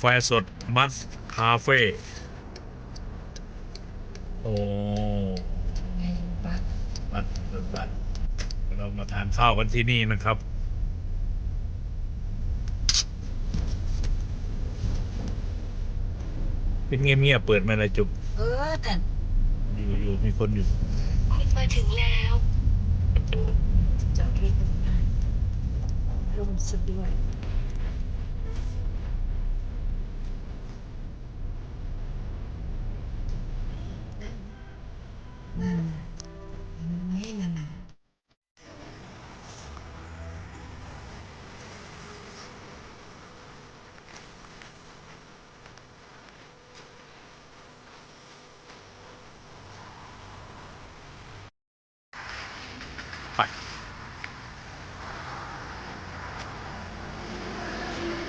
แฟสด มัสคาเฟ่ โอ้ไงบัตรบัตรบัตรเรามาทานข้าวกันที่นี่นะครับ เป็นเงียบๆเปิดมาเลยจุบเออแต่อยู่อยู่มีคนอยู่คุณมาถึงแล้วจอดรถตรงนั้นลมสะดวก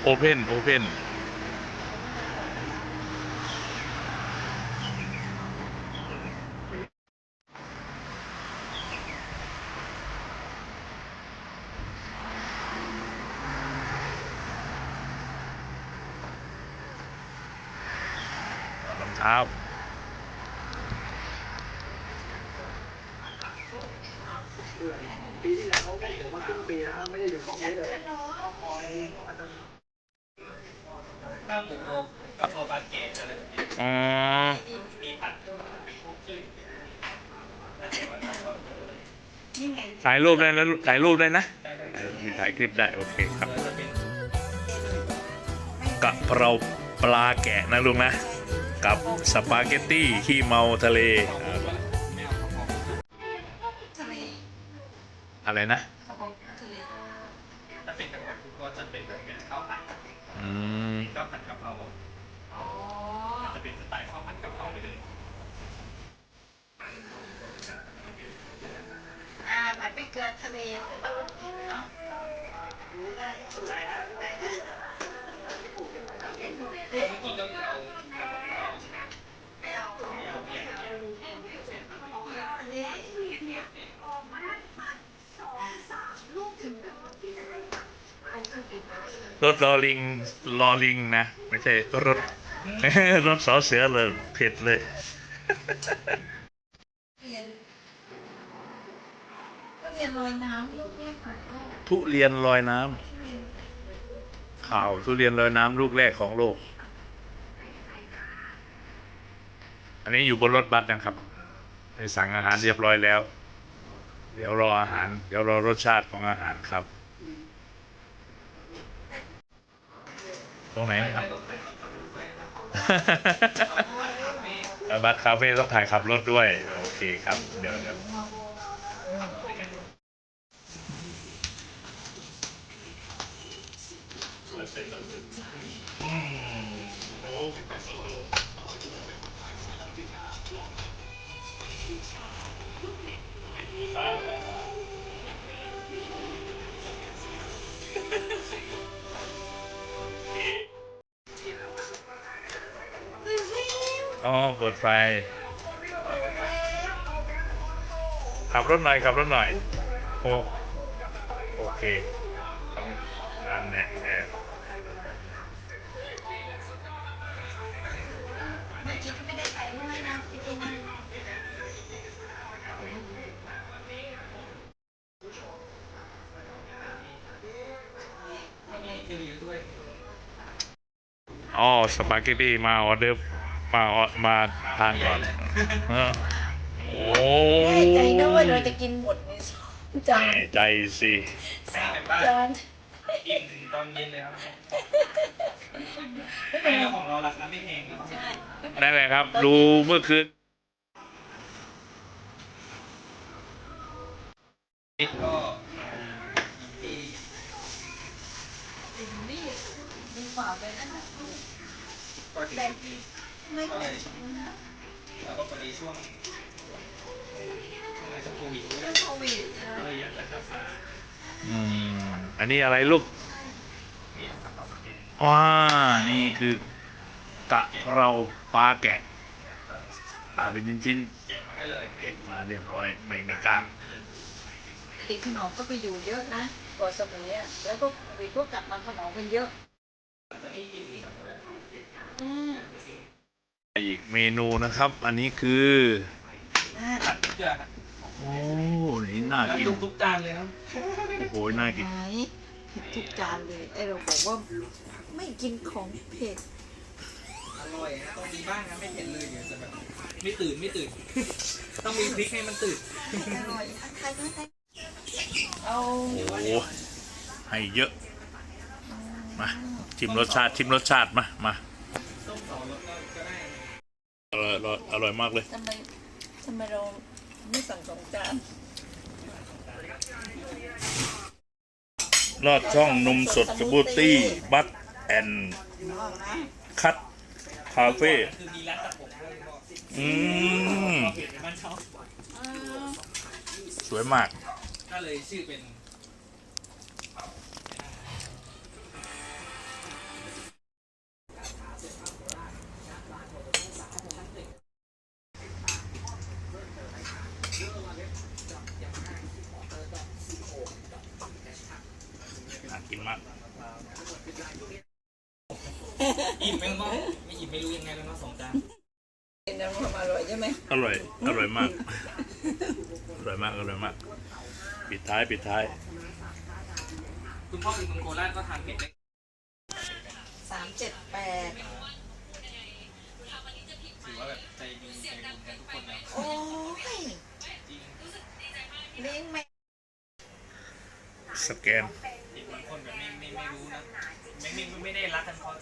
โอเพนโอเพนรองเท้าปีที่แล้วผมมาครึ่งปีนะครับไม่ได้อยู่ของนี้เลย อ๋อ ถ่ายรูปได้แล้วถ่ายรูปได้นะมีถ่ายคลิปได้โอเคครับกะเพราปลาแกะนะลุงนะ กับสปาเกตตี้ขี้เมาทะเล อะไรนะกระบอกทะเลถ้าเป็นกะเพราก็จะเป็นเป็นข้าวผัดอืมข้าวผัดกะเพราจะเป็นสไตล์ข้าวผัดกะเพราไปเลย อ่าผัดพริก เกลือทะเลรถลอลิงลอลิงนะ ไม่ใช่รถรถสอเสือเลยเผ็ดเลย เรียนก็ เรียนลอยน้ำลูกแรกของโลกทุเรียนลอยน้ำข่าวทุเรียนลอยน้ำลูกแรกของโลก อันนี้อยู่บนรถบัสนะครับไปสั่งอาหารเรียบร้อยแล้ว เดี๋ยวรออาหาร เดี๋ยวรอรสชาติของอาหารครับ ตรงไหนครับ บัสคาเฟ่ต้องถ่ายขับรถด้วย โอเคครับ เดี๋ยวเดี๋ยว อ๋อเปิดไฟ ขับรถหน่อย ขับรถหน่อยโอโอเคต้องนั่นแหละเออ เมื่อกี้ก็ไม่ได้ใส่ด้วยนะที่ตรงนั้น อ๋อสปาเกตตี้มาออเดอร์มาออมาทานก่อนเออโอ้แน่ใจนะว่าเราจะกินหมดในสองจานแน่ใจสิสามจานอิ่มถึงตอนเย็นเลยครับไม่ของเราราคาไม่แพงนะครับใช่นั่นแหละครับ ดูเมื่อคืนก็ นี่ มีฝาไปนั่นน่ะก็ถึงแต่ไม่ก็เลยแล้วก็พอดีช่วงช่วงอะไรช่วงโควิดด้วยโควิดก็เลยอยากจะกลับมาอืมอันนี้อะไรลูกว้านี่คือกะเพราปลาแกะปลาเป็นชิ้นๆเก็บมาเรียบร้อยไม่มีกลางติดขนมก็ไปอยู่เยอะนะก่อนสมัยอะแล้วก็โควิดก็กลับมาขนมกันเยอะ เมนูนะครับ อันนี้คือโอ้นี่น่ากินทุกจานเลยครับโอ้โหน่ากินหายเผ็ดทุกจานเลยไอเราบอกว่าไม่กินของเผ็ดอร่อยนะต้องมีบ้างนะไม่เผ็ดเลยเดี๋ยวจะแบบไม่ตื่นไม่ตื่น ต้องมีพริกให้มันตื่นอร่อยอะใครก็ได้เอาโอ้โหให้เยอะ มาชิมรสชาติชิมรสชาติมามาต้มสองรสก็ก็ได้อร่อยอร่อยอร่อยมากเลยทำไมทำไมเราไม่สั่งสองจานลอดช่องนมสดสบูตี้บัตแอนคัตคาเฟ่คือมีร้านตัดผมด้วยก็อืมเผ็ดในบ้านเขาสวยมาก ก็เลยชื่อเป็น มากอิ่มไหมก็ไม่อิ่มไม่รู้ยังไงแล้วเนาะสองจานเป็นน้ำความอร่อยใช่ไหมอร่อย อร่อยมาก อร่อยมาก อร่อยมาก ปิดท้าย ปิดท้าย คุณพ่อเป็นคนโคราชก็ทานเผ็ดได้สามเจ็ดแปดถือว่าแบบใจดีใจบุญกันทุกคนนะโอ้ยจริง เลี้ยงแม่สแกน and podcast.